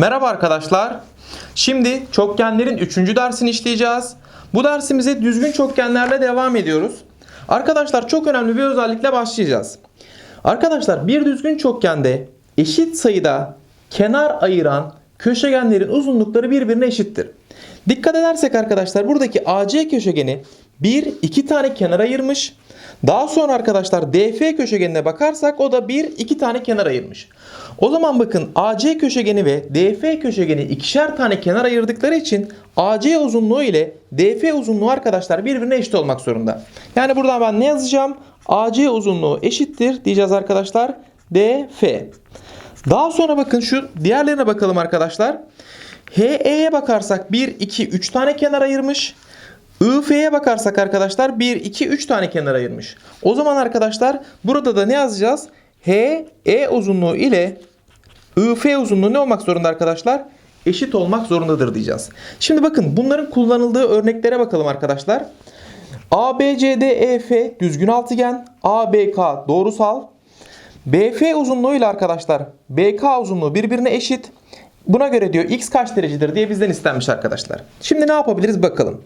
Merhaba arkadaşlar. Şimdi çokgenlerin 3. dersini işleyeceğiz. Bu dersimize düzgün çokgenlerle devam ediyoruz. Arkadaşlar çok önemli bir özellikle başlayacağız. Arkadaşlar bir düzgün çokgende eşit sayıda kenar ayıran köşegenlerin uzunlukları birbirine eşittir. Dikkat edersek arkadaşlar buradaki AC köşegeni 1 2 tane kenar ayırmış. Daha sonra arkadaşlar DF köşegenine bakarsak o da 1 2 tane kenar ayırmış. O zaman bakın AC köşegeni ve DF köşegeni ikişer tane kenar ayırdıkları için AC uzunluğu ile DF uzunluğu arkadaşlar birbirine eşit olmak zorunda. Yani buradan ben ne yazacağım? AC uzunluğu eşittir diyeceğiz arkadaşlar. DF. Daha sonra bakın şu diğerlerine bakalım arkadaşlar. HE'ye bakarsak 1, 2, 3 tane kenar ayırmış. IF'ye bakarsak arkadaşlar 1, 2, 3 tane kenar ayırmış. O zaman arkadaşlar burada da ne yazacağız? HE uzunluğu ile IF uzunluğu ne olmak zorunda arkadaşlar? Eşit olmak zorundadır diyeceğiz. Şimdi bakın bunların kullanıldığı örneklere bakalım arkadaşlar. ABCDEF düzgün altıgen, ABK doğrusal, BF uzunluğu ile arkadaşlar BK uzunluğu birbirine eşit. Buna göre diyor x kaç derecedir diye bizden istenmiş arkadaşlar. Şimdi ne yapabiliriz bakalım.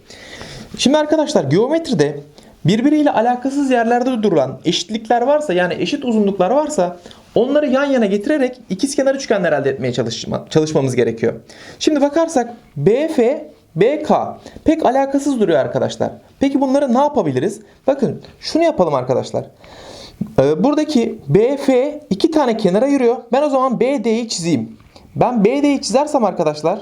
Şimdi arkadaşlar geometride birbiriyle alakasız yerlerde durulan eşitlikler varsa yani eşit uzunluklar varsa onları yan yana getirerek ikizkenar üçgenler elde etmeye çalışma, çalışmamız gerekiyor. Şimdi bakarsak BF BK pek alakasız duruyor arkadaşlar. Peki bunları ne yapabiliriz? Bakın şunu yapalım arkadaşlar. Ee, Buradaki BF iki tane kenar ayırıyor. Ben o zaman BD'yi çizeyim. Ben BD'yi çizersem arkadaşlar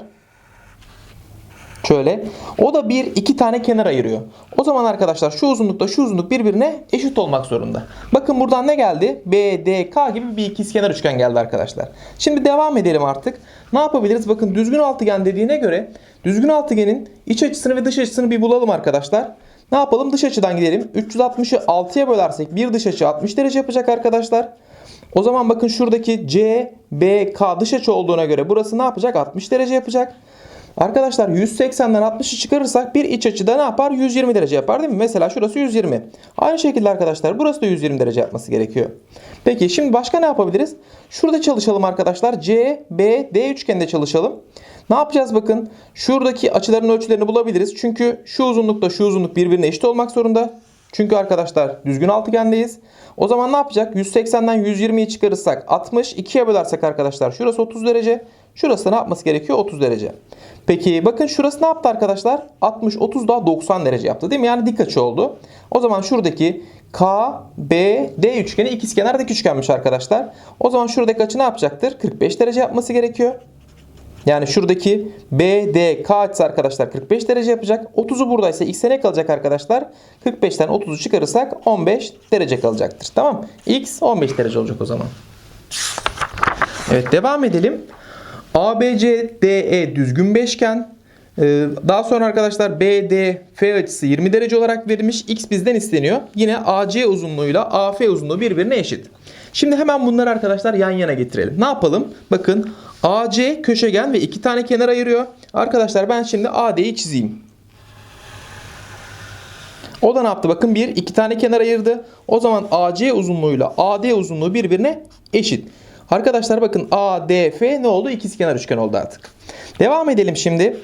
şöyle o da bir iki tane kenar ayırıyor. O zaman arkadaşlar şu uzunlukla şu uzunluk birbirine eşit olmak zorunda. Bakın buradan ne geldi? BDK gibi bir ikizkenar üçgen geldi arkadaşlar. Şimdi devam edelim artık. Ne yapabiliriz? Bakın düzgün altıgen dediğine göre düzgün altıgenin iç açısını ve dış açısını bir bulalım arkadaşlar. Ne yapalım? Dış açıdan gidelim. 360'ı 6'ya bölersek bir dış açı 60 derece yapacak arkadaşlar. O zaman bakın şuradaki C, B, K dış açı olduğuna göre burası ne yapacak? 60 derece yapacak. Arkadaşlar 180'den 60'ı çıkarırsak bir iç açıda ne yapar? 120 derece yapar değil mi? Mesela şurası 120. Aynı şekilde arkadaşlar burası da 120 derece yapması gerekiyor. Peki şimdi başka ne yapabiliriz? Şurada çalışalım arkadaşlar. C, B, D üçgeninde çalışalım. Ne yapacağız bakın? Şuradaki açıların ölçülerini bulabiliriz. Çünkü şu uzunlukla şu uzunluk birbirine eşit olmak zorunda. Çünkü arkadaşlar düzgün altıgendeyiz. O zaman ne yapacak? 180'den 120'yi çıkarırsak 60, 2'ye bölersek arkadaşlar şurası 30 derece. Şurası ne yapması gerekiyor? 30 derece. Peki bakın şurası ne yaptı arkadaşlar? 60, 30 daha 90 derece yaptı değil mi? Yani dik açı oldu. O zaman şuradaki K, B, D üçgeni ikizkenar dik üçgenmiş arkadaşlar. O zaman şuradaki açı ne yapacaktır? 45 derece yapması gerekiyor. Yani şuradaki BDK açısı arkadaşlar 45 derece yapacak. 30'u buradaysa x'e ne kalacak arkadaşlar? 45'ten 30'u çıkarırsak 15 derece kalacaktır. Tamam. X 15 derece olacak o zaman. Evet devam edelim. ABCDE düzgün beşgen. Ee, Daha sonra arkadaşlar BDF açısı 20 derece olarak verilmiş. X bizden isteniyor. Yine AC uzunluğuyla AF uzunluğu birbirine eşit. Şimdi hemen bunları arkadaşlar yan yana getirelim. Ne yapalım? Bakın AC köşegen ve iki tane kenar ayırıyor. Arkadaşlar ben şimdi AD'yi çizeyim. O da ne yaptı? Bakın bir iki tane kenar ayırdı. O zaman AC uzunluğuyla AD uzunluğu birbirine eşit. Arkadaşlar bakın ADF ne oldu? İkizkenar üçgen oldu artık. Devam edelim şimdi.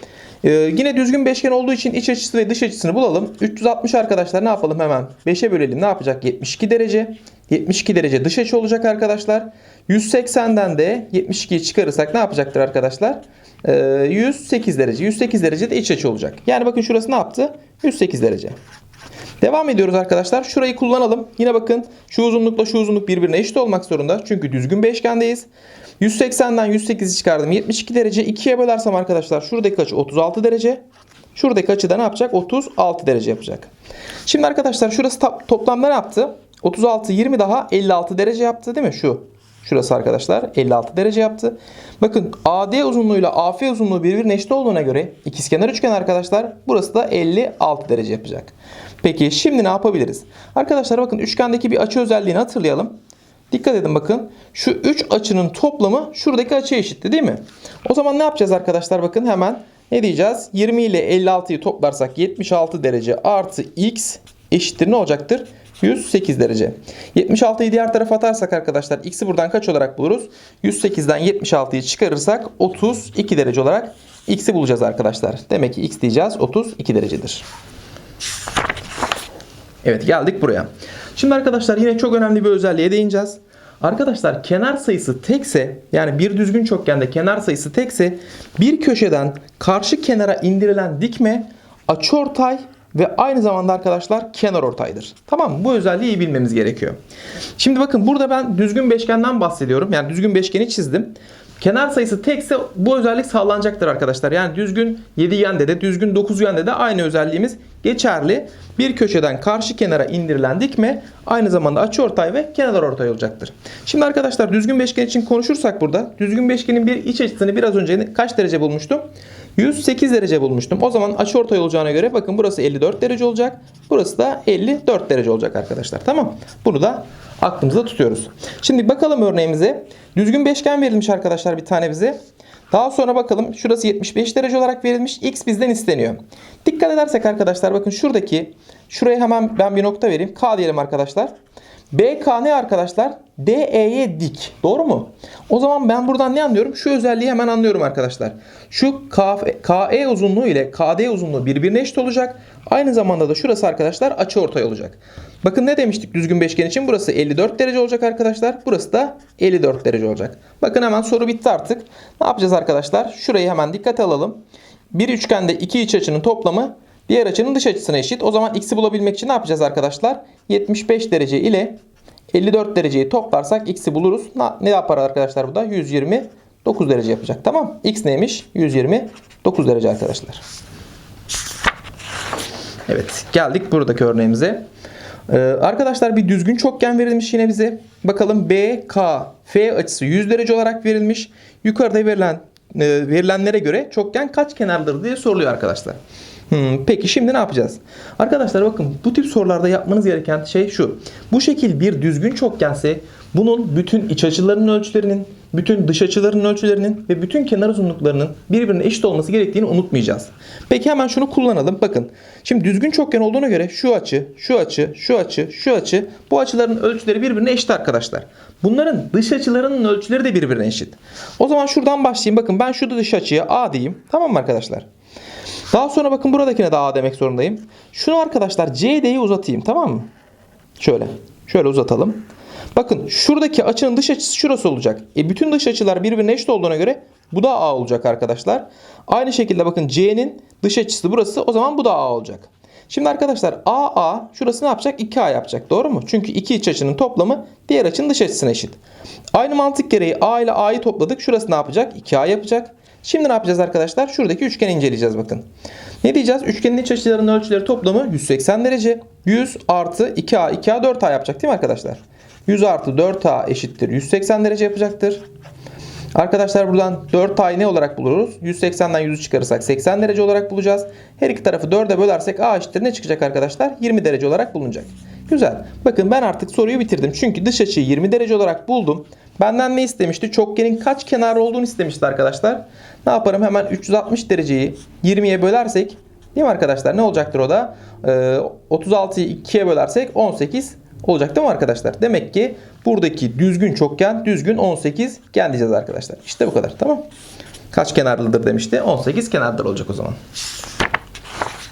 Ee, yine düzgün beşgen olduğu için iç açısı ve dış açısını bulalım. 360 arkadaşlar ne yapalım hemen? 5'e bölelim. Ne yapacak? 72 derece. 72 derece dış açı olacak arkadaşlar. 180'den de 72'yi çıkarırsak ne yapacaktır arkadaşlar? Ee, 108 derece. 108 derece de iç açı olacak. Yani bakın şurası ne yaptı? 108 derece. Devam ediyoruz arkadaşlar. Şurayı kullanalım. Yine bakın şu uzunlukla şu uzunluk birbirine eşit olmak zorunda. Çünkü düzgün beşgendeyiz. 180'den 108'i çıkardım. 72 derece 2'ye bölersem arkadaşlar şuradaki açı 36 derece. Şuradaki açı da ne yapacak? 36 derece yapacak. Şimdi arkadaşlar şurası toplamda ne yaptı? 36 20 daha 56 derece yaptı değil mi? Şu. Şurası arkadaşlar 56 derece yaptı. Bakın AD uzunluğuyla AF uzunluğu birbirine eşit olduğuna göre ikizkenar üçgen arkadaşlar burası da 56 derece yapacak. Peki şimdi ne yapabiliriz? Arkadaşlar bakın üçgendeki bir açı özelliğini hatırlayalım. Dikkat edin bakın. Şu 3 açının toplamı şuradaki açıya eşitti değil mi? O zaman ne yapacağız arkadaşlar? Bakın hemen ne diyeceğiz? 20 ile 56'yı toplarsak 76 derece artı x eşittir ne olacaktır? 108 derece. 76'yı diğer tarafa atarsak arkadaşlar x'i buradan kaç olarak buluruz? 108'den 76'yı çıkarırsak 32 derece olarak x'i bulacağız arkadaşlar. Demek ki x diyeceğiz 32 derecedir. Evet geldik buraya. Şimdi arkadaşlar yine çok önemli bir özelliğe değineceğiz. Arkadaşlar kenar sayısı tekse yani bir düzgün çokgende kenar sayısı tekse bir köşeden karşı kenara indirilen dikme açıortay ve aynı zamanda arkadaşlar kenar ortaydır. Tamam mı? Bu özelliği iyi bilmemiz gerekiyor. Şimdi bakın burada ben düzgün beşgenden bahsediyorum. Yani düzgün beşgeni çizdim. Kenar sayısı tekse bu özellik sağlanacaktır arkadaşlar. Yani düzgün 7 yönde de düzgün 9 yönde de aynı özelliğimiz geçerli. Bir köşeden karşı kenara indirilen dikme aynı zamanda açıortay ve kenar ortay olacaktır. Şimdi arkadaşlar düzgün beşgen için konuşursak burada düzgün beşgenin bir iç açısını biraz önce kaç derece bulmuştum? 108 derece bulmuştum. O zaman açıortay olacağına göre bakın burası 54 derece olacak. Burası da 54 derece olacak arkadaşlar. Tamam. Bunu da aklımızda tutuyoruz. Şimdi bakalım örneğimize. Düzgün beşgen verilmiş arkadaşlar bir tane bize. Daha sonra bakalım şurası 75 derece olarak verilmiş. X bizden isteniyor. Dikkat edersek arkadaşlar bakın şuradaki şuraya hemen ben bir nokta vereyim. K diyelim arkadaşlar. BK ne arkadaşlar? DE'ye dik. Doğru mu? O zaman ben buradan ne anlıyorum? Şu özelliği hemen anlıyorum arkadaşlar. Şu KE uzunluğu ile KD uzunluğu birbirine eşit olacak. Aynı zamanda da şurası arkadaşlar açıortay olacak. Bakın ne demiştik düzgün beşgen için? Burası 54 derece olacak arkadaşlar. Burası da 54 derece olacak. Bakın hemen soru bitti artık. Ne yapacağız arkadaşlar? Şurayı hemen dikkate alalım. Bir üçgende iki iç açının toplamı diğer açının dış açısına eşit. O zaman x'i bulabilmek için ne yapacağız arkadaşlar? 75 derece ile 54 dereceyi toplarsak x'i buluruz. Ne yapar arkadaşlar bu da? 129 derece yapacak. Tamam. X neymiş? 129 derece arkadaşlar. Evet. Geldik buradaki örneğimize. Ee, arkadaşlar bir düzgün çokgen verilmiş yine bize. Bakalım B, K, F açısı 100 derece olarak verilmiş. Yukarıda verilen e, verilenlere göre çokgen kaç kenardır diye soruluyor arkadaşlar. Hmm, peki şimdi ne yapacağız? Arkadaşlar bakın bu tip sorularda yapmanız gereken şey şu. Bu şekil bir düzgün çokgense bunun bütün iç açılarının ölçülerinin, bütün dış açılarının ölçülerinin ve bütün kenar uzunluklarının birbirine eşit olması gerektiğini unutmayacağız. Peki hemen şunu kullanalım. Bakın şimdi düzgün çokgen olduğuna göre şu açı, şu açı, şu açı, şu açı bu açıların ölçüleri birbirine eşit arkadaşlar. Bunların dış açılarının ölçüleri de birbirine eşit. O zaman şuradan başlayayım. Bakın ben şu dış açıya A diyeyim. Tamam mı arkadaşlar? Daha sonra bakın buradakine de A demek zorundayım. Şunu arkadaşlar CD'yi uzatayım tamam mı? Şöyle. Şöyle uzatalım. Bakın şuradaki açının dış açısı şurası olacak. E bütün dış açılar birbirine eşit olduğuna göre bu da A olacak arkadaşlar. Aynı şekilde bakın C'nin dış açısı burası. O zaman bu da A olacak. Şimdi arkadaşlar AA şurası ne yapacak? 2A yapacak. Doğru mu? Çünkü iki iç açının toplamı diğer açının dış açısına eşit. Aynı mantık gereği A ile A'yı topladık. Şurası ne yapacak? 2A yapacak. Şimdi ne yapacağız arkadaşlar? Şuradaki üçgeni inceleyeceğiz bakın. Ne diyeceğiz? Üçgenin iç açılarının ölçüleri toplamı 180 derece. 100 artı 2A, 2A 4A yapacak değil mi arkadaşlar? 100 artı 4A eşittir 180 derece yapacaktır. Arkadaşlar buradan 4A'yı ne olarak buluruz? 180'den 100'ü çıkarırsak 80 derece olarak bulacağız. Her iki tarafı 4'e bölersek A eşittir ne çıkacak arkadaşlar? 20 derece olarak bulunacak. Güzel. Bakın ben artık soruyu bitirdim. Çünkü dış açıyı 20 derece olarak buldum. Benden ne istemişti? Çokgenin kaç kenar olduğunu istemişti arkadaşlar. Ne yaparım? Hemen 360 dereceyi 20'ye bölersek değil mi arkadaşlar? Ne olacaktır o da? Ee, 36'yı 2'ye bölersek 18 olacak değil mi arkadaşlar? Demek ki buradaki düzgün çokgen düzgün 18 gen diyeceğiz arkadaşlar. İşte bu kadar tamam. Kaç kenarlıdır demişti? 18 kenardır olacak o zaman.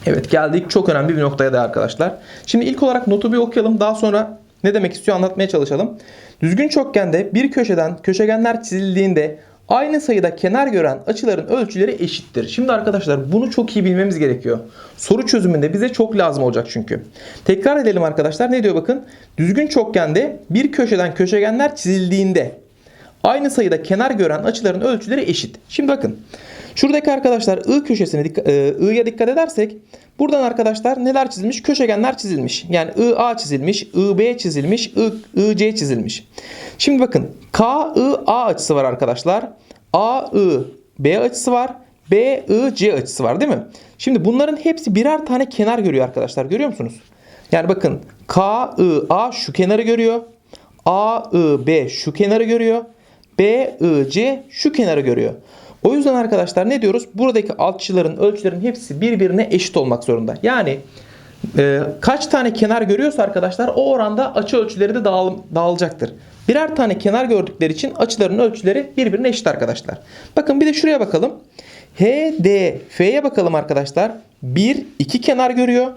Evet geldik çok önemli bir noktaya da arkadaşlar. Şimdi ilk olarak notu bir okuyalım. Daha sonra ne demek istiyor anlatmaya çalışalım. Düzgün çokgende bir köşeden köşegenler çizildiğinde aynı sayıda kenar gören açıların ölçüleri eşittir. Şimdi arkadaşlar bunu çok iyi bilmemiz gerekiyor. Soru çözümünde bize çok lazım olacak çünkü. Tekrar edelim arkadaşlar. Ne diyor bakın? Düzgün çokgende bir köşeden köşegenler çizildiğinde aynı sayıda kenar gören açıların ölçüleri eşit. Şimdi bakın. Şuradaki arkadaşlar I köşesine e, I'ya dikkat edersek buradan arkadaşlar neler çizilmiş? Köşegenler çizilmiş. Yani IA çizilmiş, IB çizilmiş, IC çizilmiş. Şimdi bakın KIA açısı var arkadaşlar. AIB açısı var. BIC açısı var değil mi? Şimdi bunların hepsi birer tane kenar görüyor arkadaşlar. Görüyor musunuz? Yani bakın KIA şu kenarı görüyor. AIB şu kenarı görüyor. BIC şu kenarı görüyor. O yüzden arkadaşlar ne diyoruz? Buradaki alçıların ölçülerin hepsi birbirine eşit olmak zorunda. Yani e, kaç tane kenar görüyorsa arkadaşlar o oranda açı ölçüleri de dağıl- dağılacaktır. Birer tane kenar gördükleri için açıların ölçüleri birbirine eşit arkadaşlar. Bakın bir de şuraya bakalım. HDF'ye bakalım arkadaşlar. 1, 2 kenar görüyor.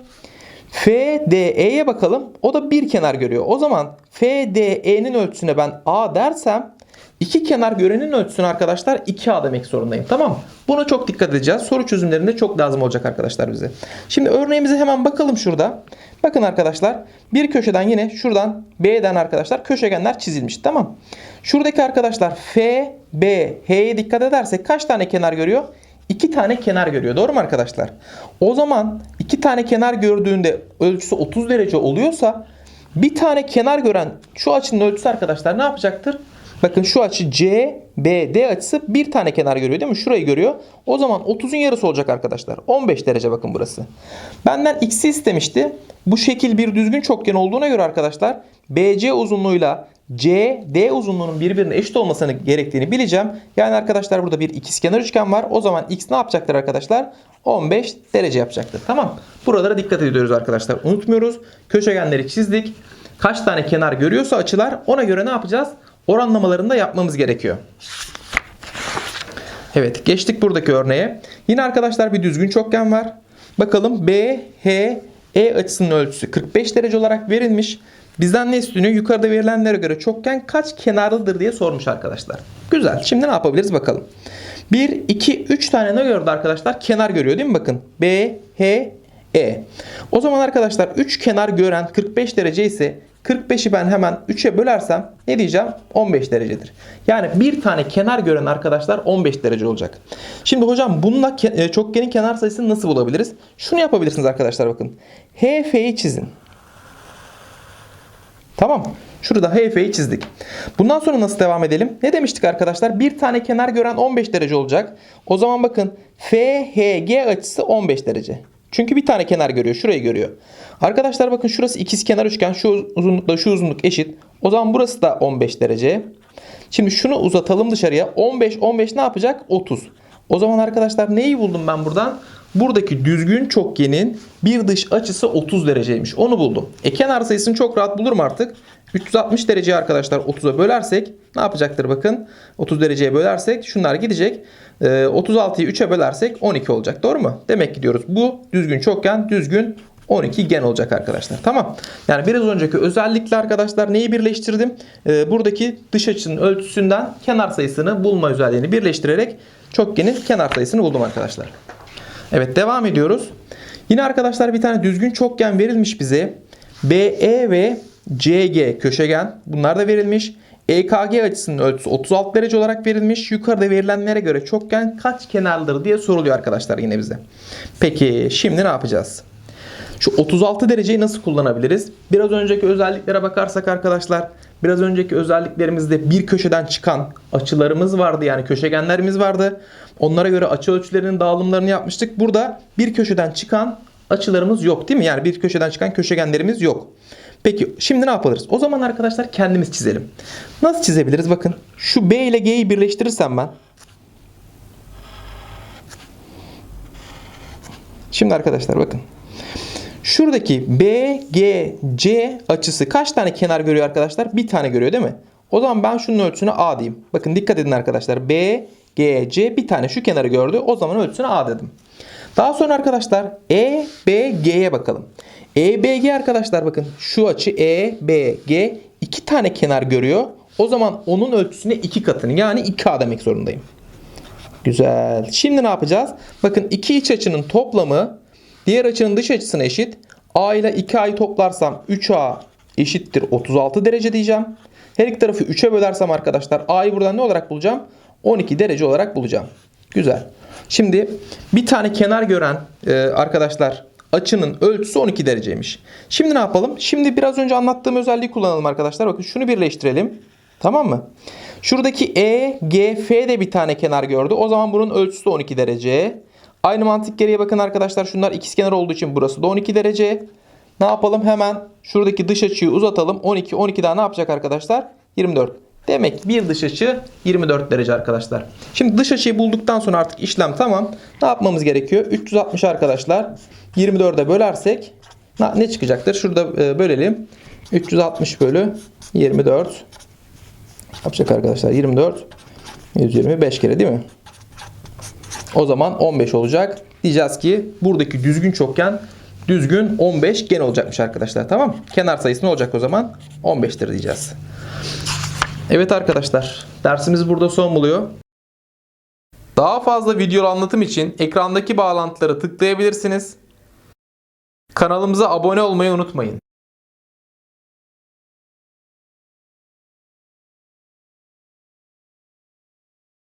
FDE'ye bakalım. O da bir kenar görüyor. O zaman FDE'nin ölçüsüne ben A dersem iki kenar görenin ölçüsüne arkadaşlar 2A demek zorundayım. Tamam mı? Buna çok dikkat edeceğiz. Soru çözümlerinde çok lazım olacak arkadaşlar bize. Şimdi örneğimize hemen bakalım şurada. Bakın arkadaşlar bir köşeden yine şuradan B'den arkadaşlar köşegenler çizilmiş. Tamam. Şuradaki arkadaşlar F, B, H'ye dikkat edersek kaç tane kenar görüyor? İki tane kenar görüyor. Doğru mu arkadaşlar? O zaman iki tane kenar gördüğünde ölçüsü 30 derece oluyorsa bir tane kenar gören şu açının ölçüsü arkadaşlar ne yapacaktır? Bakın şu açı C, B, D açısı bir tane kenar görüyor değil mi? Şurayı görüyor. O zaman 30'un yarısı olacak arkadaşlar. 15 derece bakın burası. Benden x'i istemişti. Bu şekil bir düzgün çokgen olduğuna göre arkadaşlar BC uzunluğuyla CD uzunluğunun birbirine eşit olmasını gerektiğini bileceğim. Yani arkadaşlar burada bir ikizkenar üçgen var. O zaman x ne yapacaktır arkadaşlar? 15 derece yapacaktır. Tamam. Buralara dikkat ediyoruz arkadaşlar. Unutmuyoruz. Köşegenleri çizdik. Kaç tane kenar görüyorsa açılar ona göre ne yapacağız? Oranlamalarını da yapmamız gerekiyor. Evet geçtik buradaki örneğe. Yine arkadaşlar bir düzgün çokgen var. Bakalım B, H, E açısının ölçüsü 45 derece olarak verilmiş. Bizden ne isteniyor? Yukarıda verilenlere göre çokgen kaç kenarlıdır diye sormuş arkadaşlar. Güzel. Şimdi ne yapabiliriz bakalım. 1, 2, 3 tane ne gördü arkadaşlar? Kenar görüyor değil mi? Bakın. B, H, E. O zaman arkadaşlar 3 kenar gören 45 derece ise 45'i ben hemen 3'e bölersem ne diyeceğim? 15 derecedir. Yani bir tane kenar gören arkadaşlar 15 derece olacak. Şimdi hocam bununla ke- e, çokgenin kenar sayısını nasıl bulabiliriz? Şunu yapabilirsiniz arkadaşlar bakın. HF'yi çizin. Tamam. Şurada HF'yi çizdik. Bundan sonra nasıl devam edelim? Ne demiştik arkadaşlar? Bir tane kenar gören 15 derece olacak. O zaman bakın FHG açısı 15 derece. Çünkü bir tane kenar görüyor. Şurayı görüyor. Arkadaşlar bakın şurası ikiz kenar üçgen. Şu uzunlukla şu uzunluk eşit. O zaman burası da 15 derece. Şimdi şunu uzatalım dışarıya. 15 15 ne yapacak? 30. O zaman arkadaşlar neyi buldum ben buradan? Buradaki düzgün çokgenin bir dış açısı 30 dereceymiş. Onu buldum. E kenar sayısını çok rahat bulurum artık. 360 dereceyi arkadaşlar 30'a bölersek ne yapacaktır bakın. 30 dereceye bölersek şunlar gidecek. Ee, 36'yı 3'e bölersek 12 olacak. Doğru mu? Demek ki diyoruz bu düzgün çokgen düzgün 12 gen olacak arkadaşlar. Tamam. Yani biraz önceki özellikle arkadaşlar neyi birleştirdim? Ee, buradaki dış açının ölçüsünden kenar sayısını bulma özelliğini birleştirerek çokgenin kenar sayısını buldum arkadaşlar. Evet devam ediyoruz. Yine arkadaşlar bir tane düzgün çokgen verilmiş bize. BE ve CG köşegen bunlar da verilmiş. EKG açısının ölçüsü 36 derece olarak verilmiş. Yukarıda verilenlere göre çokgen kaç kenarlıdır diye soruluyor arkadaşlar yine bize. Peki şimdi ne yapacağız? Şu 36 dereceyi nasıl kullanabiliriz? Biraz önceki özelliklere bakarsak arkadaşlar biraz önceki özelliklerimizde bir köşeden çıkan açılarımız vardı yani köşegenlerimiz vardı. Onlara göre açı ölçülerinin dağılımlarını yapmıştık. Burada bir köşeden çıkan açılarımız yok değil mi? Yani bir köşeden çıkan köşegenlerimiz yok. Peki şimdi ne yapabiliriz? O zaman arkadaşlar kendimiz çizelim. Nasıl çizebiliriz? Bakın şu B ile G'yi birleştirirsem ben Şimdi arkadaşlar bakın. Şuradaki BGC açısı kaç tane kenar görüyor arkadaşlar? Bir tane görüyor değil mi? O zaman ben şunun ölçüsüne A diyeyim. Bakın dikkat edin arkadaşlar. BGC bir tane şu kenarı gördü. O zaman ölçüsüne A dedim. Daha sonra arkadaşlar EBG'ye bakalım. EBG arkadaşlar bakın şu açı EBG iki tane kenar görüyor. O zaman onun ölçüsüne iki katını yani 2A demek zorundayım. Güzel. Şimdi ne yapacağız? Bakın iki iç açının toplamı diğer açının dış açısına eşit. A ile 2A'yı toplarsam 3A eşittir 36 derece diyeceğim. Her iki tarafı 3'e bölersem arkadaşlar A'yı buradan ne olarak bulacağım? 12 derece olarak bulacağım. Güzel. Şimdi bir tane kenar gören e, arkadaşlar açının ölçüsü 12 dereceymiş. Şimdi ne yapalım? Şimdi biraz önce anlattığım özelliği kullanalım arkadaşlar. Bakın şunu birleştirelim. Tamam mı? Şuradaki E, G, F de bir tane kenar gördü. O zaman bunun ölçüsü de 12 derece. Aynı mantık geriye bakın arkadaşlar. Şunlar ikizkenar olduğu için burası da 12 derece. Ne yapalım? Hemen şuradaki dış açıyı uzatalım. 12, 12 daha ne yapacak arkadaşlar? 24. Demek bir dış açı 24 derece arkadaşlar. Şimdi dış açıyı bulduktan sonra artık işlem tamam. Ne yapmamız gerekiyor? 360 arkadaşlar 24'e bölersek Ne çıkacaktır? Şurada e, bölelim. 360 bölü 24. Yapacak arkadaşlar 24. 125 kere değil mi? O zaman 15 olacak. Diyeceğiz ki buradaki düzgün çokgen düzgün 15 gen olacakmış arkadaşlar. Tamam? Kenar sayısı ne olacak o zaman? 15'tir diyeceğiz. Evet arkadaşlar. Dersimiz burada son buluyor. Daha fazla video anlatım için ekrandaki bağlantıları tıklayabilirsiniz. Kanalımıza abone olmayı unutmayın.